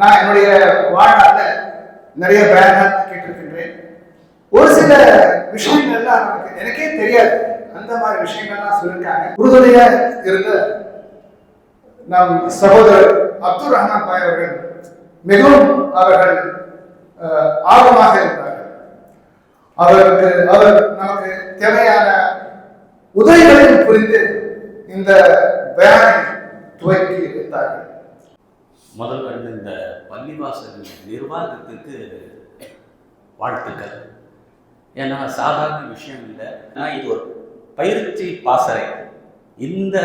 நான் என்னுடைய வாழ்நாள நிறைய பேனர் கேட்டிருக்கின்றேன். ஒரு சில விஷயங்கள்லாம் நமக்கு எனக்கே தெரியாது. அந்த மாதிரி விஷயங்கள்லாம் சொல்லியிருக்காங்க. உறுதுணையா இருந்த நம் சகோதரர் அப்துல் ரஹ்மான் பாய் அவர்கள் மிகவும் அவர்கள் ஆர்வமாக இருந்தார்கள். அவருக்கு அவர் நமக்கு தேவையான உதவிகளையும் புரிந்து இந்த பயானை துவக்கி வைத்தார்கள். முதல் வந்து இந்த பள்ளிவாசல் நிர்வாகத்துக்கு வாழ்த்துக்கள். ஏன்னா சாதாரண விஷயம் இல்லை. ஆனால் இது ஒரு பயிற்சி பாசறை. இந்த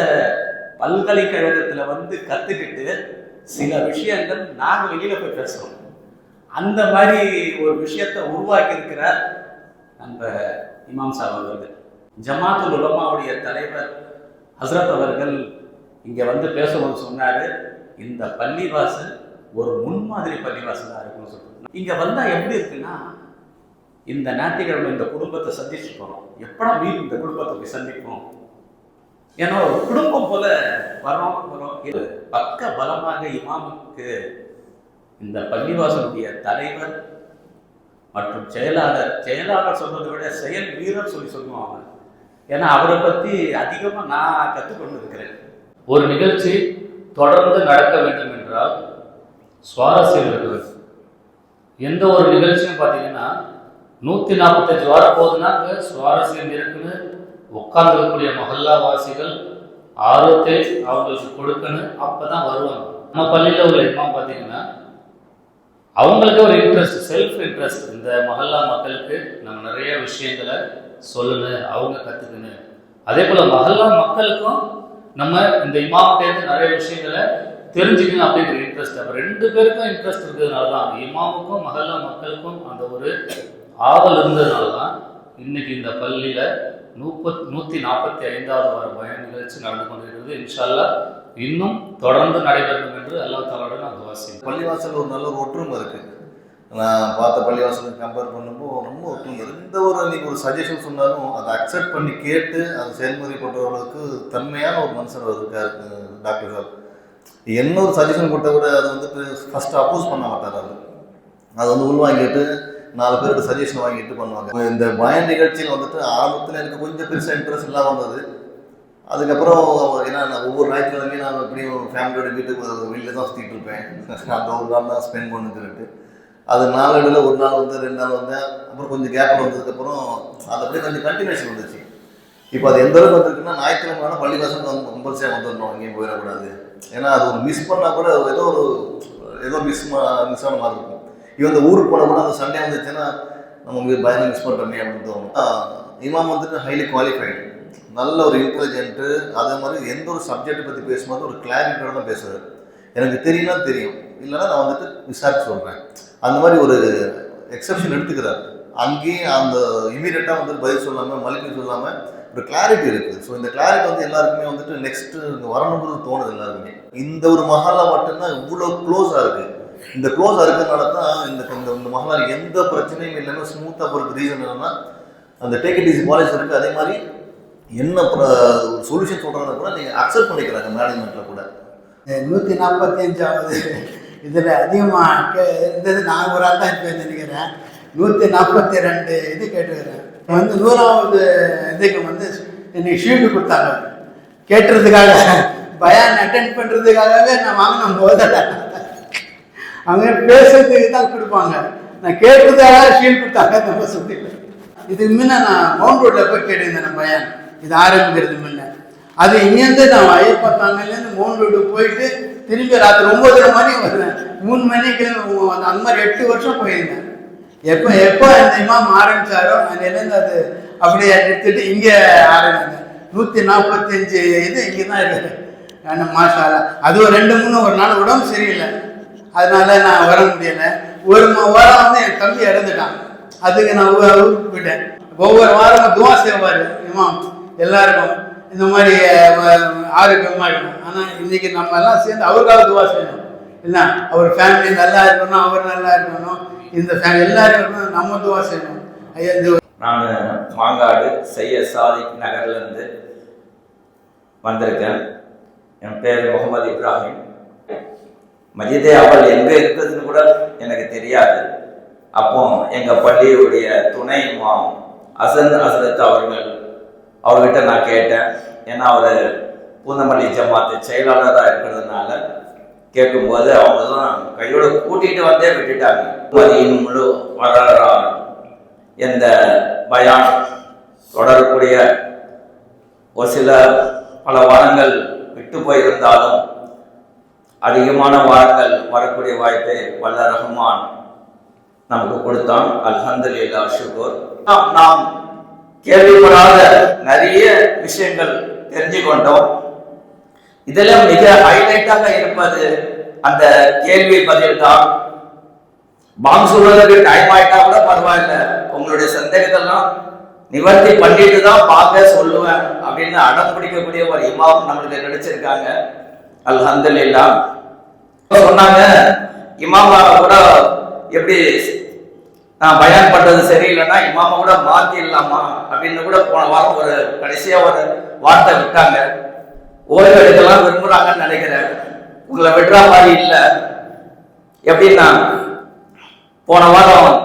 பல்கலைக்கழகத்தில் வந்து கற்றுக்கிட்டு சில விஷயங்கள் நாங்கள் வெளியில் போய் பேசுகிறோம் அந்த மாதிரி ஒரு விஷயத்தை உருவாக்கியிருக்கிறார் நம்ம இமாம் சாப் அவர்கள் ஜமாத்துல் உலமாவுடைய தலைவர் ஹஸ்ரத் அவர்கள் இங்கே வந்து பேசும்போது சொன்னார். இந்த பள்ளிவாசல் ஒரு முன்மாதிரி பள்ளிவாசலாக இருக்கும்னு சொல்லணும் இங்கே வந்தால் எப்படி இருக்குன்னா இந்த ஞாயிற்றுக்கிழமை இந்த குடும்பத்தை சந்திச்சு போகிறோம் எப்படா மீன் இந்த குடும்பத்தை போய் சந்திப்போம்? ஏன்னா ஒரு குடும்பம் போல வரோம் வரோம் இது பக்க பலமாக இமாமுக்கு இந்த பள்ளிவாசனுடைய தலைவர் மற்றும் செயலாளர் செயலாளர் சொல்றதை விட செயல் வீரர் சொல்லி சொல்லுவாங்க. ஏன்னா அவரை பத்தி அதிகமா நான் கற்றுக்கொண்டு இருக்கிறேன். ஒரு நிகழ்ச்சி தொடர்ந்து நடக்க வேண்டும் என்றால் சுவாரஸ்யம் இருக்கிறது எந்த ஒரு நிகழ்ச்சியும் பார்த்தீங்கன்னா நூற்றி நாற்பத்தஞ்சு வாரம் போகுதுன்னா அங்கே சுவாரஸ்யம் இருக்குன்னு உட்கார்ந்துருக்கக்கூடிய மஹல்லா வாசிகள் ஆர்வத்தை அவங்களுக்கு கொடுக்கணும் அப்போ தான் வருவாங்க. நம்ம பள்ளியில் உள்ள இமாம் பார்த்தீங்கன்னா அவங்களுக்கு ஒரு இன்ட்ரெஸ்ட் செல்ஃப் இன்ட்ரெஸ்ட் இந்த மஹல்லா மக்களுக்கு நம்ம நிறைய விஷயங்களை சொல்லணும் அவங்க கற்றுக்கணும் அதே போல் மஹல்லா மக்களுக்கும் நம்ம இந்த இமாம்கிட்டேருந்து நிறைய விஷயங்களை தெரிஞ்சுக்கணும் அப்படிங்கிற இன்ட்ரெஸ்ட் அப்போ ரெண்டு பேருக்கும் இன்ட்ரெஸ்ட் இருக்கிறதுனால தான் இமாமுக்கும் மஹல்லா மக்களுக்கும் அந்த ஒரு ஆவல் இருந்ததுனால தான் இன்னைக்கு இந்த பள்ளியில் நூப்பத் நூற்றி நாற்பத்தி ஐந்தாவது வார பயன் நிகழ்ச்சி நடந்து கொண்டிருக்கிறது. இன்ஷால்லா இன்னும் தொடர்ந்து நடைபெறும் என்று அல்லாஹ் தாலாவோட நான் துவாசிக்கிறேன் பள்ளிவாசல் ஒரு நல்ல ஒரு ஒற்றுமை இருக்குது நான் பார்த்த பள்ளிவாசலுக்கு கம்பேர் பண்ணும்போது ரொம்ப ஒற்றுமை எந்த ஒரு நீங்கள் ஒரு சஜஷன் சொன்னாலும் அதை அக்செப்ட் பண்ணி கேட்டு அதை செயல்முறைப்படுறவங்களுக்கு தன்மையான ஒரு மனுஷன் இருக்கார் டாக்டர் சார். என்ன ஒரு சஜஷன் கொடுத்தா கூட அதை வந்துட்டு ஃபஸ்ட்டு அப்போஸ் பண்ண மாட்டார் அவர். அதை வந்து உள்வாங்கிட்டு நாலு பேருக்கு சஜஷன் வாங்கிட்டு பண்ணுவாங்க. இந்த பய நிகழ்ச்சியில் வந்துட்டு ஆரம்பத்தில் எனக்கு கொஞ்சம் பெருசாக இன்ட்ரெஸ்ட் இல்லாமல் வந்தது அதுக்கப்புறம் ஏன்னா நான் ஒவ்வொரு ஞாயிற்றுக்கிழமையும் நான் எப்படியும் ஃபேமிலியோட வீட்டுக்கு வெளியில் தான் சுற்றிட்டு இருப்பேன். அந்த ஒரு நாள் தான் ஸ்பெண்ட் பண்ணுறதுட்டு அது நாளடைவில் ஒரு நாள் வந்து ரெண்டு நாள் வந்தேன் அப்புறம் கொஞ்சம் கேப் வந்ததுக்கப்புறம் அது அப்படியே கொஞ்சம் கண்டினியூஷன் வந்துச்சு இப்போ அது எந்த அளவுக்கு வந்திருக்குன்னா ஞாயிற்றுக்கிழமை பள்ளிவாசல் வந்து கம்பல்சரியாக வந்துடணும் அங்கேயும் போயிடக்கூடாது. ஏன்னா அது ஒரு மிஸ் பண்ணால் கூட ஏதோ ஒரு ஏதோ மிஸ் மிஸ் ஆன மாதிரி இருக்கும். இவன் இந்த ஊருக்கு போன கூட அந்த சண்டே வந்துச்சுன்னா நம்ம வந்து மிஸ் பண்ணுறோமே அப்படின்னு தோணும். இமாம் வந்துட்டு ஹைலி குவாலிஃபைடு நல்ல ஒரு இன்டெலிஜென்ட்டு அதே மாதிரி எந்த ஒரு சப்ஜெக்ட் பற்றி பேசும்போது ஒரு கிளாரிட்டியோட தான் பேசுவார். எனக்கு தெரியும்னா தெரியும். இல்லைன்னா நான் வந்துட்டு விசாரிச்சு சொல்கிறேன் அந்த மாதிரி ஒரு எக்ஸப்ஷன் எடுத்துக்கிறார். அங்கேயும் அந்த இமீடியட்டாக வந்து பதில் சொல்லாமல் மலிப்பு சொல்லாமல் ஒரு கிளாரிட்டி இருக்குது. ஸோ இந்த கிளாரிட்டி வந்து எல்லாருக்குமே வந்துட்டு நெக்ஸ்ட்டு வரணுங்கிறது தோணுது எல்லாருக்குமே. இந்த ஒரு மஹாலா மட்டும்தான் இவ்வளோ க்ளோஸாக இருக்குது இந்த க்ளோஸாக இருக்கிறதுனால தான் இந்த இந்த இந்த எந்த பிரச்சனையும் இல்லாமல் ஸ்மூத்தாக போகிறது ரீசன் என்னென்னா அந்த டேக் இட் இஸ் பாலிசி இருக்குது அதே மாதிரி என்ன பிர- ஒரு சொல்யூஷன் சொல்கிறாங்க கூட நீங்கள் அக்செப்ட் பண்ணிக்கிறாங்க மேனேஜ்மெண்ட்டில் கூட. நூற்றி நாற்பத்தி அஞ்சாவது. இதில் அதிகமாக இருந்தது நான் ஒரு ஆள் தான் இப்போ நினைக்கிறேன் நூற்றி நாற்பத்தி ரெண்டு இது கேட்டுக்கிறேன் வந்து நூறாவது இதுக்கு வந்து இன்னைக்கு ஷீல்டு கொடுத்தாங்க. கேட்டுறதுக்காக பயான் அட்டென்ட் பண்ணுறதுக்காகவே நான் வாங்கின போதில் அவங்க பேசுறதுக்கு தான் கொடுப்பாங்க. நான் கேட்டதுக்காக ஷீல்டு கொடுத்தாங்க நம்ம சொல்லி. இதுக்கு முன்ன நான் மவுண்ட் ரோட்டில் போய் கேட்டிருந்தேன் நான் பயான். இது ஆரம்பிக்கிறது முன்ன. அது இங்கேருந்து நான் ஐயப்பத்தாங்கலேருந்து மவுண்ட் ரோடு போயிட்டு திரும்பி ராத்திரி ஒம்பதரை மணி வருவேன். மூணு மணிக்கு அந்த மாதிரி எட்டு வருஷம் போயிருந்தேன். எப்போ எப்போ அந்த இமாம் ஆரம்பிச்சாரோ அதுலேருந்து அது அப்படியே எடுத்துட்டு இங்கே ஆரம்பிங்க நூற்றி நாற்பத்தஞ்சு இது இங்கே தான் இருக்குது. ரெண்டு மாசால அதுவும் ஒரு ரெண்டு மூணு ஒரு நாள் உடம்பு சரியில்லை. அதனால நான் வர முடியலை. ஒரு வாரம் வந்து என் தம்பி இறந்துட்டான். அதுக்கு நான் ஊருக்கு போயிட்டேன். ஒவ்வொரு வாரமும் துவா செய்வார் இமாம். எல்லாருக்கும். இந்த மாதிரி ஆரோக்கியமாக இருக்கணும் ஆனால் இன்னைக்கு நம்ம எல்லாம் சேர்ந்து அவருக்காக துவா செய்யணும். இல்லை அவர் ஃபேமிலி நல்லா இருக்கணும் அவர் நல்லா இருக்கணும். இந்த ஃபேமிலி எல்லாரும் இருக்கணும் நம்ம துவா செய்யணும். ஐயா இந்த நான் மாங்காடு செய்ய சாதிக் நகர்லேருந்து வந்திருக்கேன். என் பேர் முகமது இப்ராஹிம். மஜிதே அவள் எங்கே இருக்குதுன்னு கூட எனக்கு தெரியாது. அப்போ எங்கள் பள்ளியுடைய துணை மாம் அசன் அசரத் அவர்கள் அவர்கிட்ட நான் கேட்டேன். ஏன்னா அவர் பூந்தமல்லி ஜமாத்து செயலாளராக இருக்கிறதுனால கேட்கும்போது அவங்க தான் கையோட கூட்டிட்டு வந்தே விட்டுட்டாங்க. மதியின் முழு வரலாறு எந்த பயான் தொடரக்கூடிய ஒரு சில பல வாரங்கள் விட்டு போயிருந்தாலும் அதிகமான வாரங்கள் வரக்கூடிய வாய்ப்பை வல்ல ரஹ்மான் நமக்கு கொடுத்தான். அல்ஹம்துலில்லா ஷுகூர். நாம் கேள்விப்படாத நிறைய விஷயங்கள் தெரிஞ்சு கொண்டோம் இதுல மிக ஹைலைட்டாக இருப்பது அந்த கேள்வி பதில் தான். பாங் சொல்வதற்கு டைம் ஆயிட்டா கூட பரவாயில்ல. உங்களுடைய சந்தேகத்தெல்லாம் நிவர்த்தி பண்ணிட்டு தான் பார்க்க சொல்லுவேன் அப்படின்னு அடம் பிடிக்கக்கூடிய ஒரு இமாம் நம்மளுக்கு கிடைச்சிருக்காங்க அல்ஹம்துலில்லா சொன்னாங்க இமாமா கூட எப்படி நான் பயான் பண்றது சரியில்லைன்னா இமாம கூட மாத்திடலாமா? அப்படின்னு கூட போன வாரம் ஒரு கடைசியா ஒரு வார்த்தை விட்டாங்க. ஓய்வு எடுக்கலாம் விரும்புறாங்கன்னு நினைக்கிறேன். உங்களை விடுற மாதிரி இல்லை. எப்படின்னா போன வாரம்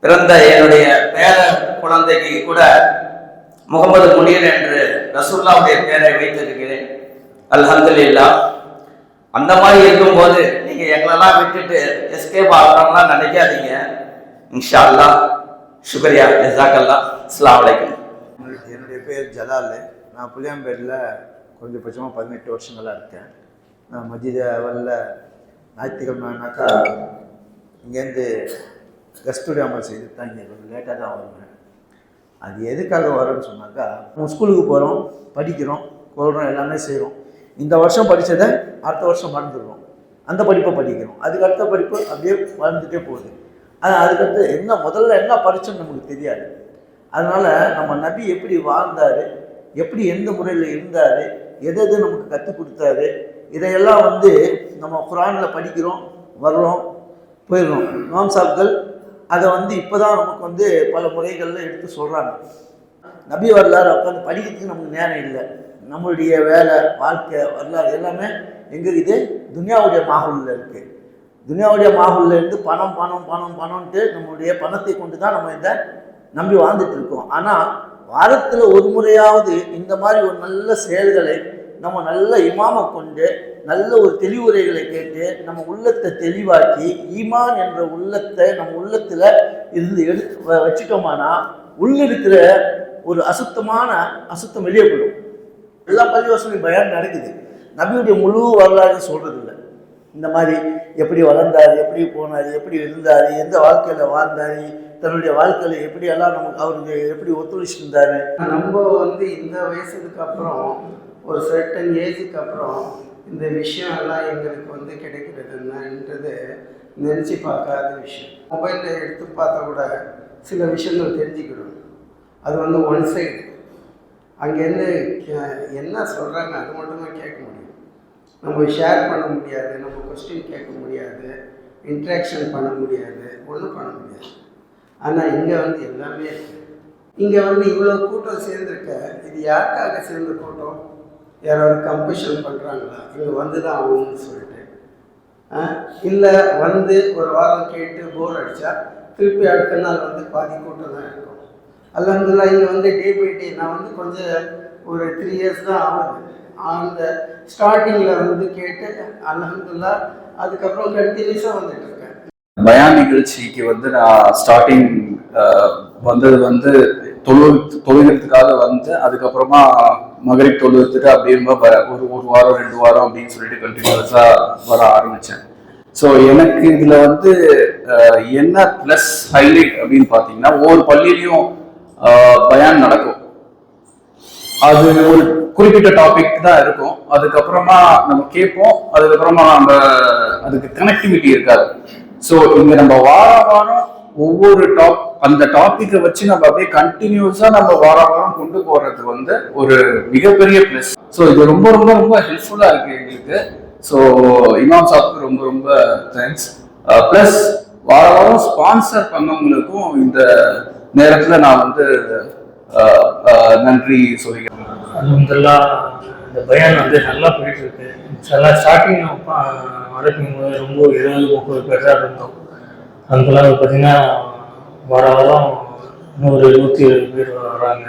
பிறந்த என்னுடைய பேர குழந்தைக்கு கூட முகமது முனீர் என்று ரசூல்லாவுடைய பேரை வைத்திருக்கிறேன். அல்ஹம்துலில்லா அந்த மாதிரி இருக்கும்போது நீங்கள் எங்களெல்லாம் விட்டுட்டு எஸ்கேப் ஆகணும்லாம் நினைக்காதீங்க. இன்ஷா அல்லாஹ் சுக்ரியா ஜசாக்கல்லா அஸ்லாம் வலைக்கம் என்னுடைய பேர் ஜலால். நான் புளியாம்பேட்டில் கொஞ்சபட்சமாக பதினெட்டு வருஷங்களாக இருக்கேன். நான் மதிய வரல ஞாயிற்றுக்கிழமைனாக்கா இங்கேருந்து கஸ்தூரி அமல் செய்து தான் இங்கே கொஞ்சம் லேட்டாக தான் வருவேன். அது எதுக்காக வரும்னு சொன்னாக்கா நம்ம ஸ்கூலுக்கு போகிறோம் படிக்கிறோம் கொள்கிறோம் எல்லாமே செய்கிறோம் இந்த வருஷம் படித்ததை அடுத்த வருஷம் மறந்துடுறோம். அந்த படிப்பை படிக்கிறோம். அதுக்கு அடுத்த படிப்பு அப்படியே வளர்ந்துட்டே போகுது. ஆனால் அதுக்கடுத்து என்ன முதல்ல என்ன படித்தோம்னு நமக்கு தெரியாது. அதனால் நம்ம நபி எப்படி வாழ்ந்தார் எப்படி எந்த முறையில் இருந்தார் எது எது நமக்கு கற்றுக் கொடுத்தாரு இதையெல்லாம் வந்து நம்ம குரானில் படிக்கிறோம் வர்றோம் போயிடுறோம். நோம் சாப்கள் அதை வந்து இப்போ தான் நமக்கு வந்து பல முறைகளில் எடுத்து சொல்கிறாங்க நபி வரலாறு உட்காந்து படிக்கிறதுக்கு நமக்கு நேரம் இல்லை. நம்மளுடைய வேலை வாழ்க்கை வரலாறு எல்லாமே எங்கே இருக்குது? துனியாவுடைய மாகுலில் இருக்குது துனியாவுடைய மாகுல்லேருந்து பணம் பணம் பணம் பணம்ட்டு நம்மளுடைய பணத்தை கொண்டு தான் நம்ம இதை நம்பி வாழ்ந்துட்டு இருக்கோம். ஆனால் வாரத்தில் ஒரு முறையாவது இந்த மாதிரி ஒரு நல்ல செயல்களை நம்ம நல்ல இமாமை கொண்டு நல்ல ஒரு தெளிவுரைகளை கேட்டு நம்ம உள்ளத்தை தெளிவாக்கி ஈமான் என்ற உள்ளத்தை நம்ம உள்ளத்தில் இருந்து எடுத்து வ- வச்சுட்டோமானா உள்ளிருக்கிற ஒரு அசுத்தமான அசுத்தம் வெளியே போயிடும். எல்லா பள்ளிவாசலையும் பயம் நடக்குது. நபியுடைய முழு வரலாறு சொல்கிறது இல்லை இந்த மாதிரி எப்படி வளர்ந்தார் எப்படி போனார் எப்படி இருந்தார் எந்த வாழ்க்கையில் வாழ்ந்தார் தன்னுடைய வாழ்க்கையில் எப்படி எல்லாம் நமக்கு அவருக்கு எப்படி ஒத்துழைச்சிருந்தார். நம்ம வந்து இந்த வயசுக்கு அப்புறம் ஒரு சர்டன் ஏஜுக்கு அப்புறம் இந்த விஷயம் எல்லாம் எங்களுக்கு வந்து கிடைக்கிறதுன்றது நினச்சி பார்க்காத விஷயம். மொபைலில் எடுத்து பார்த்தா கூட சில விஷயங்கள் தெரிஞ்சுக்கிடும். அது வந்து ஒன் சைடு அங்கேருந்து கே- என்ன சொல்கிறாங்க அது மட்டும்தான் கேட்க முடியும். நம்ம ஷேர் பண்ண முடியாது நம்ம கொஸ்டின் கேட்க முடியாது இன்ட்ராக்ஷன் பண்ண முடியாது ஒன்றும் பண்ண முடியாது. ஆனால் இங்கே வந்து எல்லாமே இங்கே வந்து இவ்வளோ கூட்டம் சேர்ந்துருக்க இது யாருக்காக சேர்ந்த கூட்டம்? யாராவது கம்பஷன் பண்ணுறாங்களா இங்கே வந்து தான் ஆகும்னு சொல்லிட்டு இல்லை வந்து ஒரு வாரம் கேட்டு போர் அடித்தா திருப்பி அடுத்த நாள் வந்து பாதி கூட்டம் தான் இருக்கும். அல்ஹம்துலில்லாஹ் இங்கே வந்து டே பை டே நான் வந்து கொஞ்சம் ஒரு த்ரீ இயர்ஸ் தான் ஆகுது அந்த ஸ்டார்டிங்கில் வந்து கேட்டு அலமதுல்லா அதுக்கப்புறம் கண்டினியூஸாக வந்துட்டு இருக்கேன். பயான் நிகழ்ச்சிக்கு வந்து நான் ஸ்டார்டிங் வந்தது வந்து தொழு தொழுகிறதுக்காக வந்து அதுக்கப்புறமா மகரிப் தொழுகிறதுக்கு அப்படின்னு ஒரு ஒரு வாரம் ரெண்டு வாரம் அப்படின்னு சொல்லிட்டு கண்டினியூஸாக வர ஆரம்பித்தேன் ஸோ எனக்கு இதில் வந்து என்ன ப்ளஸ் ஹைலைட் அப்படின்னு பார்த்தீங்கன்னா ஒவ்வொரு பள்ளியிலையும் பயான் நடக்கும். அது ஒரு குறிப்பிட்ட டாபிக் தான் இருக்கும். அதுக்கப்புறமா நம்ம கேட்போம். அதுக்கப்புறமா நம்ம அதுக்கு கனெக்டிவிட்டி இருக்காது. ஸோ இங்க நம்ம வார வாரம் ஒவ்வொரு டாப் அந்த டாப்பிக்கை வச்சு நம்ம அப்படியே கண்டினியூஸா நம்ம வார வாரம் கொண்டு போறது வந்து ஒரு மிகப்பெரிய ப்ளஸ் ஸோ இது ரொம்ப ரொம்ப ரொம்ப ஹெல்ப்ஃபுல்லா இருக்கு எங்களுக்கு. ஸோ இமாம் சாப்க்கு ரொம்ப ரொம்ப தேங்க்ஸ் ப்ளஸ் வார வாரம் ஸ்பான்சர் பண்ணவங்களுக்கும் இந்த நேரத்தில் நான் வந்து நன்றி சொல்லிக்கிறேன். அல்ஹம்துலில்லாஹ் இந்த பயன் வந்து நல்லா போயிட்டு இருக்கு நல்லா ஸ்டார்டிங் வளர்க்கும் போது ரொம்ப இருபது முப்பது பேராக இருந்தோம். அதுக்கெல்லாம் பார்த்தீங்கன்னா வர வாரம் நூறு நூற்றி இருபது பேர் வராங்க.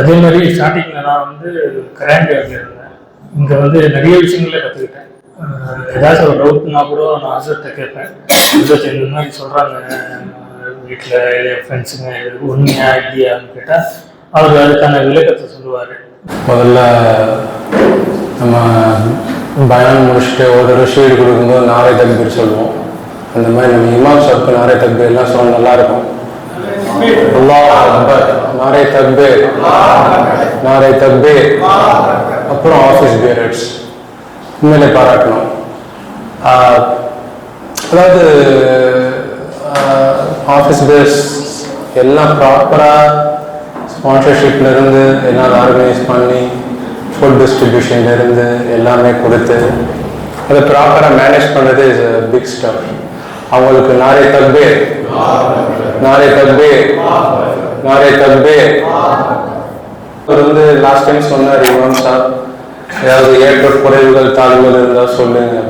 அதே மாதிரி ஸ்டார்டிங்கில் நான் வந்து கிராண்ட் இருந்தேன் இங்கே வந்து நிறைய விஷயங்களே கற்றுக்கிட்டேன் ஏதாச்சும் ஒரு டவுட்னா கூட நான் அசர்ட்ட கேட்பேன். அசர்ட் இந்த மாதிரி சொல்கிறாங்க வீட்டில் ஃப்ரெண்ட்ஸுங்க உண்மையாக ஐடியான்னு கேட்டால் அவர் அதுக்கான விளக்கத்தை சொல்லுவார். முதல்ல நம்ம பயணம் முடிச்சுட்டு ஒரு ஷீடு கொடுக்கும்போது நாரை தக்பீர் சொல்லுவோம். அந்த மாதிரி நம்ம இமாம் சாப்க்கு நாரே தக்பீர் எல்லாம் சொல்ல நல்லா இருக்கும் நாரை நாரே தக்பீர் நாரே தக்பீர் அப்புறம் ஆஃபீஸ் பீரியட்ஸ் உண்மையிலே பாராட்டணும். அதாவது ஆஃபீஸ் பீரியட்ஸ் எல்லாம் ப்ராப்பராக ஸ்பான்சர்ஷிப்ல இருந்து எல்லாம் ஆர்கனைஸ் பண்ணி ஃபுட் டிஸ்ட்ரிபியூஷன்ல இருந்து எல்லாமே கொடுத்து அதை ப்ராப்பராக மேனேஜ் பண்ணுறது இஸ் பிக் ஸ்டப் அவங்களுக்கு நாரே தப்பே நாரே தப்பே நாரே தப்பே அவர் வந்து லாஸ்ட் டைம் சொன்னார் இமாம் சார் ஏதாவது ஏற்ற குறைவுகள் தாழ்வுகள் இருந்தால் சொல்லுங்க.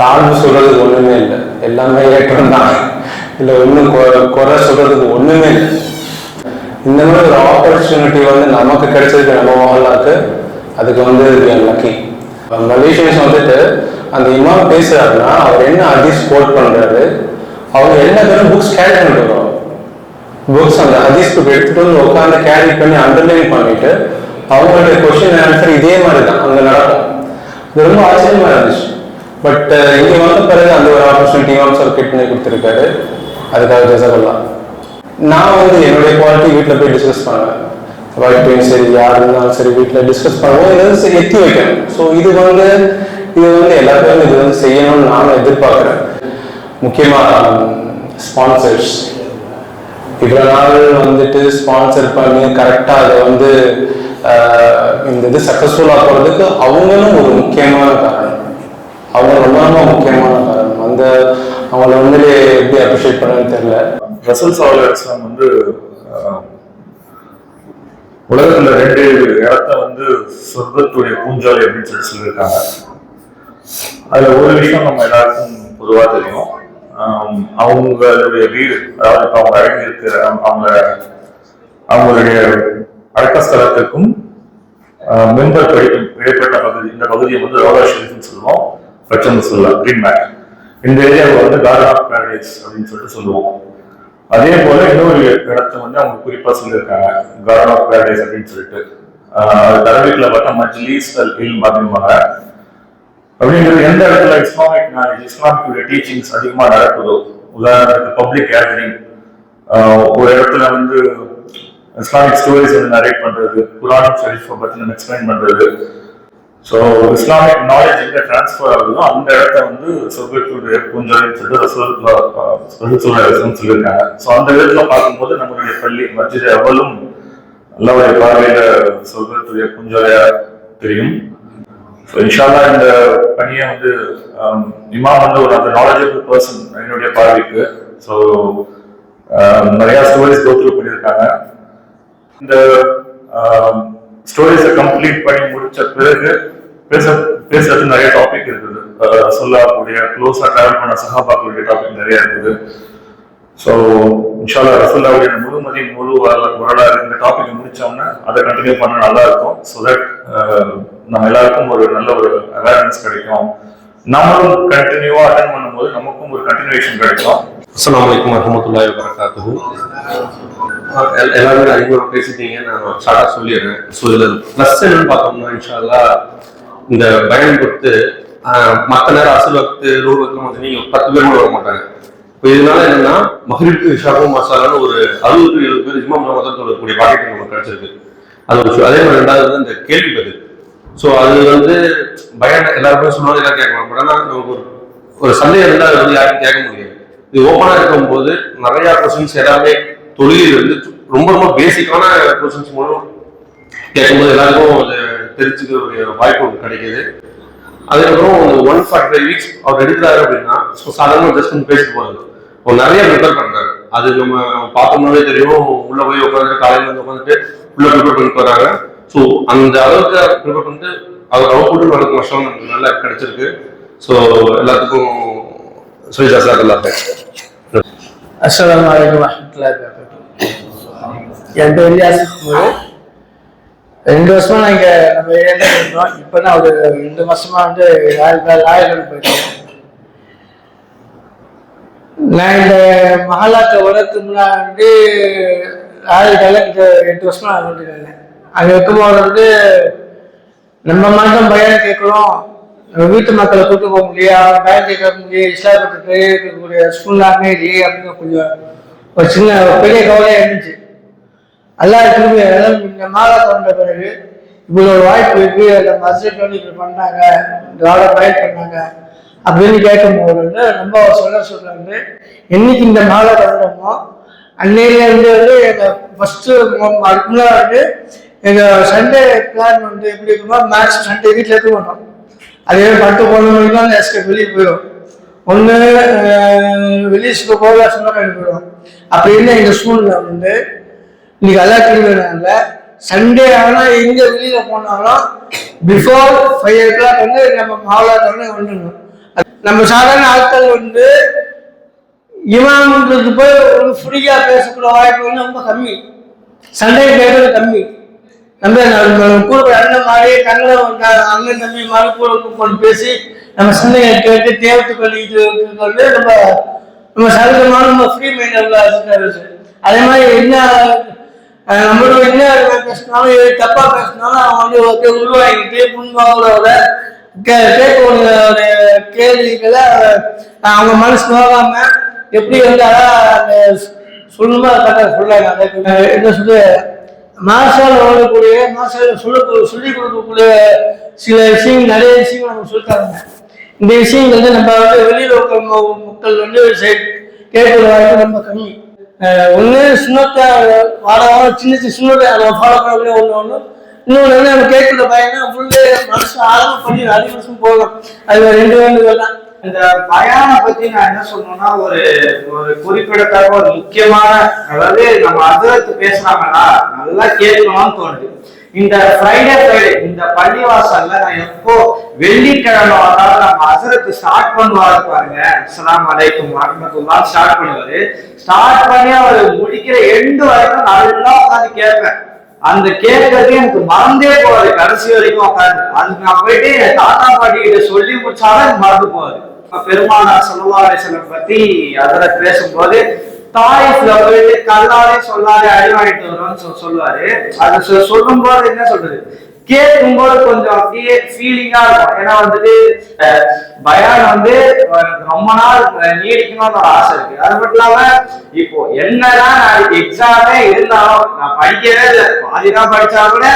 தாழ்வு சொல்றதுக்கு ஒன்றுமே இல்லை. எல்லாமே ஏற்றம் தான். இல்லை ஒன்றும் குறை சொல்றதுக்கு ஒன்றுமே இல்லை. இந்த மாதிரி ஒரு ஆப்பர்ச்சுனிட்டி வந்து நமக்கு கிடைச்சதுக்கு நம்ம வாழ்நாக்கு அதுக்கு வந்து லக்கி மலேசியன்ஸ் வந்துட்டு அந்த இமாம் பேசுறாருன்னா அவர் என்ன ஹதீஸ் கோட் பண்றாரு அவங்க என்ன பேரும் புக்ஸ் கேரி பண்ணுறோம் புக்ஸ் அந்த ஹதீஸ் புக் எடுத்துட்டு வந்து உட்காந்து கேரி பண்ணி அண்டர்லைன் பண்ணிட்டு அவங்களுடைய கொஸ்டின் ஆன்சர் இதே மாதிரி தான் அங்கே நடக்கும். இது ரொம்ப ஆச்சரியமா இருந்துச்சு. பட் இங்க வந்த பிறகு அந்த ஒரு ஆப்பர்ச்சுனிட்டி இமாம் சார் கிட்ட கொடுத்துருக்காரு. அதுக்காக ஜசகல்லாம் நான் வந்து என்னுடைய குவாலிட்டி வீட்டில் போய் டிஸ்கஸ் பண்ணுவேன். வாய்ப்பையும் சரி யார் இருந்தாலும் சரி வீட்டில் டிஸ்கஸ் பண்ணுவோம் இதை சரி எத்தி வைக்கணும். ஸோ இது வந்து இது வந்து எல்லாத்தையும் இது வந்து செய்யணும்னு நானும் எதிர்பார்க்குறேன். முக்கியமாக ஸ்பான்சர்ஸ் இவ்வளோ நாள் வந்துட்டு ஸ்பான்சர் பண்ணி கரெக்டாக அதை வந்து இந்த இது சக்ஸஸ்ஃபுல்லாக போகிறதுக்கு அவங்களும் ஒரு முக்கியமான காரணம். அவங்க ரொம்ப ரொம்ப முக்கியமான காரணம். அந்த அவங்கள வந்து எப்படி அப்ரிஷியேட் பண்ணுன்னு தெரியல. ரசூல் சல்லல்லாஹு வந்து உலகத்துல ரெண்டு இடத்த வந்து சொர்க்கத்துடைய பூஞ்சாலை அப்படின்னு சொல்லி சொல்லியிருக்காங்க. அதுல ஒரு விஷயம் நம்ம எல்லாருக்கும் பொதுவா தெரியும். அவங்களுடைய வீடு அதாவது அவங்க அடங்கி இருக்கிற அவங்க அவங்களுடைய அடக்க ஸ்தலத்திற்கும் மெம்பர் படிக்கும் இடைப்பட்ட பகுதி இந்த பகுதியை வந்து ரோலா ஷெரீஃப்னு சொல்லுவோம். பிரச்சனை சொல்லலாம் கிரீன் மேட் இந்த ஏரியாவை வந்து கார்டன் ஆஃப் பேரடைஸ் அப்படின்னு சொல்லிட்டு சொல்லுவோம். அதே போல இன்னொரு இடத்த வந்து அவங்க குறிப்பா சொல்லியிருக்காங்க. கார்டன் ஆஃப் பேரடைஸ் அப்படின்னு சொல்லிட்டு. தரவீட்டில் பார்த்தா மஜ்லீஸ் அல் இல்ம் அப்படிம்பாங்க அப்படிங்கிறது எந்த இடத்துல இஸ்லாமிக் நாலேஜ் இஸ்லாமிக்குடைய டீச்சிங்ஸ் அதிகமாக நடக்குதோ? உதாரணத்துக்கு பப்ளிக் கேதரிங் ஒரு இடத்துல வந்து இஸ்லாமிக் ஸ்டோரிஸ் வந்து நரேட் பண்றது குரான் ஷரீஃபை பத்தி நம்ம எக்ஸ்பிளைன் பண்றது. ஸோ இஸ்லாமிக் நாலேஜ் எங்கே டிரான்ஸ்ஃபர் ஆகுதோ அந்த இடத்த வந்து சொர்க்கத்துடைய பூஞ்சோலைன்னு சொல்லிட்டு சொல்லியிருக்காங்க. ஸோ அந்த விதத்தில் பார்க்கும்போது நம்மளுடைய பள்ளி மஸ்ஜித் எவ்வளவும் அல்லாவுடைய பார்வையில சொர்க்கத்துடைய பூஞ்சோலையா தெரியும். ஸோ இன்ஷால்லா இந்த பணியை வந்து இமாம் வந்து ஒரு அந்த நாலேஜபிள் பர்சன் என்னுடைய பார்வைக்கு. ஸோ நிறையா ஸ்டோரிஸ் கோத்ரூ பண்ணியிருக்காங்க. இந்த ஸ்டோரிஸை கம்ப்ளீட் பண்ணி முடித்த பிறகு பேச பேசுறது நிறைய டாபிக் இருக்குது. சொல்லக்கூடிய க்ளோஸா டிராவல் பண்ண சகாபாக்களுடைய டாபிக் நிறைய இருக்குது. ஸோ இன்ஷால்லா ரசுல்லாவுடைய முழுமதி முழு வரலாறு இந்த டாபிக் முடிச்சோம்னா அதை கண்டினியூ பண்ண நல்லா இருக்கும் ஸோ தட் நம்ம எல்லாருக்கும் ஒரு நல்ல ஒரு அவேர்னஸ் கிடைக்கும். நம்மளும் கண்டினியூவா அட்டன் பண்ணும்போது நமக்கும் ஒரு கண்டினியூஷன் கிடைக்கும். அஸ்லாம் அலைக்கும் வரமத்துல்லாய் வரகாத்து எல்- எல்லாருமே அதிகமாக பேசிட்டீங்க நான் ஷார்ட்டாக சொல்லிடுறேன். ஸோ இதில் ப்ளஸ் என்னன்னு பார்த்தோம்னா இன்ஷால்லா இந்த பயம் கொடுத்து மற்ற நேரம் அசல் வக்து ரூல் வக்து வந்து நீங்கள் பத்து பேர் கூட வர மாட்டாங்க. இப்போ இதனால என்னன்னா மகிழ்ச்சி ஷாபு மசாலான்னு ஒரு அறுபது எழுபது பேர் இமாம் மதத்தில் இருக்கக்கூடிய பாக்கெட் நமக்கு கிடைச்சிருக்கு. அது ஒரு அதே மாதிரி ரெண்டாவது வந்து இந்த கேள்வி பதில். ஸோ அது வந்து பயம் எல்லாருமே சொன்னாலும் எல்லாம் கேட்கலாம். பட் ஆனால் நமக்கு ஒரு ஒரு சந்தேகம் இருந்தால் அது வந்து யாருக்கும் கேட்க முடியாது. இது ஓப்பனா இருக்கும்போது நிறையா கொஸ்டின்ஸ் எல்லாமே தொழில் வந்து ரொம்ப ரொம்ப பேசிக்கான கொஸ்டின்ஸ் மூலம் கேட்கும்போது எல்லாருக்கும் அது தெரிஞ்சுக்க ஒரு வாய்ப்பு கிடைக்குது. அதுக்கப்புறம் ஒன் ஃபார்ட்டி ஃபைவ் வீக்ஸ் அவர் எடுக்கிறாரு அப்படின்னா ஸோ சாதாரண ஜஸ்ட் வந்து பேசிட்டு போறாரு அவர் நிறைய ப்ரிப்பேர் பண்ணுறாரு அது நம்ம பார்த்தோம்னாவே தெரியும். உள்ள போய் உட்காந்துட்டு காலையில் வந்து உட்காந்துட்டு உள்ள ப்ரிப்பேர் பண்ணிட்டு வராங்க. ஸோ அந்த அளவுக்கு ப்ரிப்பேர் பண்ணிட்டு அவர் அவுட்புட்டும் நடக்கும் வருஷம் நல்லா கிடைச்சிருக்கு. ஸோ எல்லாத்துக்கும் சொல்லி சார் நல்லா அஸ்ஸலாமு அலைக்கும் வரஹ்மத்துல்லாஹி வபரகாத்துஹு. என் பேர் இலியாஸ். ரெண்டு வருஷமா நான் இங்க நம்ம ஏரியால இருந்தோம். இப்போ நான் ஒரு ரெண்டு வருஷமா வந்து லாயர் லாயர்கள் போயிருக்கேன் நான் இந்த மகாலாக்க வளர்த்து முன்னாடி லாயர்கால இந்த எட்டு வருஷமா நான் வந்துருக்கேன் அங்கே இருக்கும்போது வந்து நம்ம மட்டும் பயம் கேட்குறோம். நம்ம வீட்டு மக்களை கூட்டு போக முடியாது பயம் கேட்க முடியும் இஸ்லாமத்துக்கு இருக்கக்கூடிய சூழ்நிலை இல்லையே அப்படின்னு கொஞ்சம் ஒரு சின்ன பெரிய கவலையாக இருந்துச்சு. அல்லா திரும்பி இந்த மாதா தோன்ற பிறகு இவ்வளோ ஒரு வாய்ப்பு இருக்கு அந்த அசட் வந்து இப்படி பண்ணாங்க இந்த ஆளை பயன் பண்ணாங்க அப்படின்னு கேட்கும்போது வந்து ரொம்ப சொல்ல சொல்றாரு. என்னைக்கு இந்த மாலை தொடங்குமோ அன்னையிலேருந்து வந்து எங்க ஃபர்ஸ்ட் அதுக்கு முன்னாடி வந்து எங்க சண்டே பிளான் வந்து எப்படி இருக்குமோ மேக்ஸ் சண்டே வீட்டில் இருக்க மாட்டோம் அதே பட்டு போன மணிக்கு தான் எஸ்கே வெளியே போயிடும். ஒன்று வெளியே போக சொந்தக்காரி போயிடும். அப்படின்னு எங்கள் ஸ்கூலில் வந்து இன்னைக்கு எல்லா கிளம்பினாங்க சண்டே ஆனால் எங்க வெளியில போனாலும் பிஃபோர் ஃபைவ் ஓ கிளாக் வந்து நம்ம மாவட்டத்தில் வந்துடணும். நம்ம சாதாரண ஆட்கள் வந்து இமாம்களுக்கு போய் ஒரு ஃப்ரீயா பேசக்கூடிய வாய்ப்பு வந்து ரொம்ப கம்மி. சண்டே கேட்கறது கம்மி. நம்ம கூட அண்ணன் மாதிரி கண்ணன் அண்ணன் தம்பி மாதிரி கூட கொண்டு பேசி நம்ம சண்டையை கேட்டு தேவத்து பண்ணிட்டு வந்து நம்ம நம்ம சகஜமான நம்ம ஃப்ரீ மைண்ட் அதே மாதிரி என்ன நம்மளோட என்ன பேசினாலும் தப்பா பேசினாலும் அவங்க வந்து ஓகே உருவாகிட்டு முன்பாங்களோட கேட்கக்கூடிய கேள்விகளை அவங்க மனசு நோகாம எப்படி வந்து அதான் அந்த சொல்லுமா கரெக்டாக சொல்றாங்க. என்ன சொல்லு மாசால் ஓடக்கூடிய மார்ஷால் சொல்ல சொல்லி கொடுக்கக்கூடிய சில விஷயங்கள் நிறைய விஷயங்கள் நம்ம சொல்லிட்டாங்க. இந்த விஷயங்கள் வந்து நம்ம வந்து வெளியில் மக்கள் வந்து கேட்கிற வாய்ப்பு ரொம்ப கம்மி. ஒன்று சுண்ணத்தை வாட சின்ன சின்ன சுண்ணத்தை நம்ம ஃபாலோ பண்ணக்கூடிய ஒன்று ஒன்று இன்னொன்று வந்து நம்ம கேட்குற பையனா ஃபுல்லு மனசு ஆரம்பம் பண்ணி அஞ்சு வருஷம் போகும் அது ரெண்டு வேண்டுகள் தான். இந்த பயானை பத்தி நான் என்ன சொல்லணும்னா ஒரு ஒரு குறிப்பிடத்தக்க ஒரு முக்கியமான அதாவது நம்ம அதிரத்து பேசுறாங்கன்னா நல்லா கேட்கணும்னு தோணுது. இந்த ஃப்ரைடே ஃப்ரைடே இந்த பள்ளிவாசல்ல நான் எப்போ வெள்ளிக்கிழமை வந்தாலும் நம்ம அசரத்து ஸ்டார்ட் பண்ணுவாரு பாருங்க. அஸ்லாம் அலைக்கும் வரமத்துல்லா ஸ்டார்ட் பண்ணுவாரு. ஸ்டார்ட் பண்ணி அவர் முடிக்கிற எண்டு வரைக்கும் நல்லா உட்காந்து கேட்பேன். அந்த கேட்கறது எனக்கு மறந்தே போவாரு கடைசி வரைக்கும் உட்காந்து அதுக்கு நான் போயிட்டு என் தாத்தா பாட்டி கிட்ட சொல்லி முடிச்சாலும் மறந்து போவாரு இப்ப பெருமானார் சில பத்தி அதில் பேசும்போது தாயிஃப்ல போயிட்டு கல்லாலே சொல்லாதே அழிவாயிட்டு வாங்கிட்டு வரும்னு சொல்லுவாரு. அது சொ- சொல்லும்போது என்ன சொல்றது? கேட்கும்போது கொஞ்சம் அப்படியே ஃபீலிங்கா இருக்கும். ஏன்னா வந்துட்டு பயான் வந்து ரொம்ப நாள் நீடிக்கணும்னு ஒரு ஆசை இருக்கு. அது மட்டும் இல்லாம இப்போ என்னதான் நாளைக்கு எக்ஸாமே இருந்தாலும் நான் படிக்கவே இல்லை. பாதிதான் படிச்சா கூட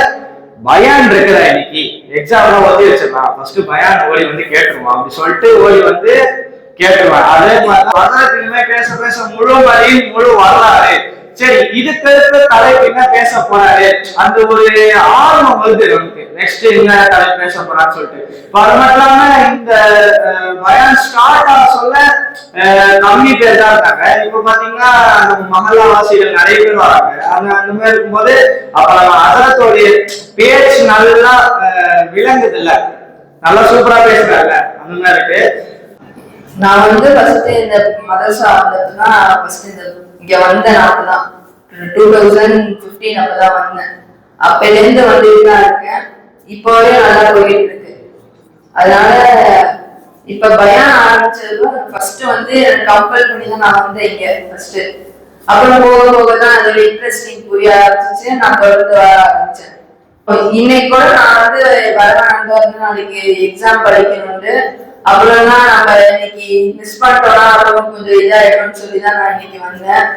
பயான் இருக்குதா இன்னைக்கு? எக்ஸாம்ல ஓதி வச்சிடலாம். ஃபர்ஸ்ட் பயான் ஓடி வந்து கேட்டுருவோம் அப்படி சொல்லிட்டு ஓடி வந்து கேட்டுருவேன் அதே மாதிரி வரலாற்றுமே பேச பேச முழு மதி முழு வரலாறு. சரி இதுக்கு தலைப்பு என்ன பேச போறாரு? அந்த ஒரு ஆர்வம் வருது நமக்கு. நெக்ஸ்ட் என்ன தலைப்பு பேச போறான்னு சொல்லிட்டு. அது மட்டும் இந்த அஹ், பயான் ஸ்டார்ட் ஆக சொல்ல கம்மி பேர் தான் இருக்காங்க. இப்ப பாத்தீங்கன்னா நம்ம மகளா வாசிகள் நிறைய பேர் வராங்க. அந்த அந்த மாதிரி இருக்கும்போது அப்ப நம்ம அதனத்தோடைய பேச்சு நல்லா விளங்குது இல்ல நல்லா சூப்பரா பேசுறாங்க அந்த மாதிரி இருக்கு. நான் வந்து ஃபர்ஸ்ட் இந்த மதரசா வந்ததுன்னா ஃபர்ஸ்ட் இந்த இங்க வந்த நாள் தான் டூ தௌசண்ட் ஃபிஃப்டீன் அப்பதான் வந்தேன். அப்பையிலேருந்து வந்துட்டு தான் இருக்கேன். இப்போ வரையும் நல்லா போயிட்டு இருக்கு. அதனால இப்ப பயம் ஆரம்பிச்சதும் ஃபர்ஸ்ட் வந்து கம்பல் பண்ணி தான் நான் வந்தேன் இங்க ஃபர்ஸ்ட் அப்புறம் போக போக தான் அதோட இன்ட்ரெஸ்டிங் புரிய ஆரம்பிச்சு நான் தொடர்ந்து வர ஆரம்பிச்சேன். இன்னைக்கு கூட நான் வந்து வரவேன் நாளைக்கு எக்ஸாம் படிக்கணும்னு. அவ்வளவுதான். நம்ம இன்னைக்கு மிஸ் பண்ணிட்டோம்னா அவ்வளோ கொஞ்சம் இதாயிடும்னு சொல்லி தான் நான் இன்னைக்கு வந்தேன்.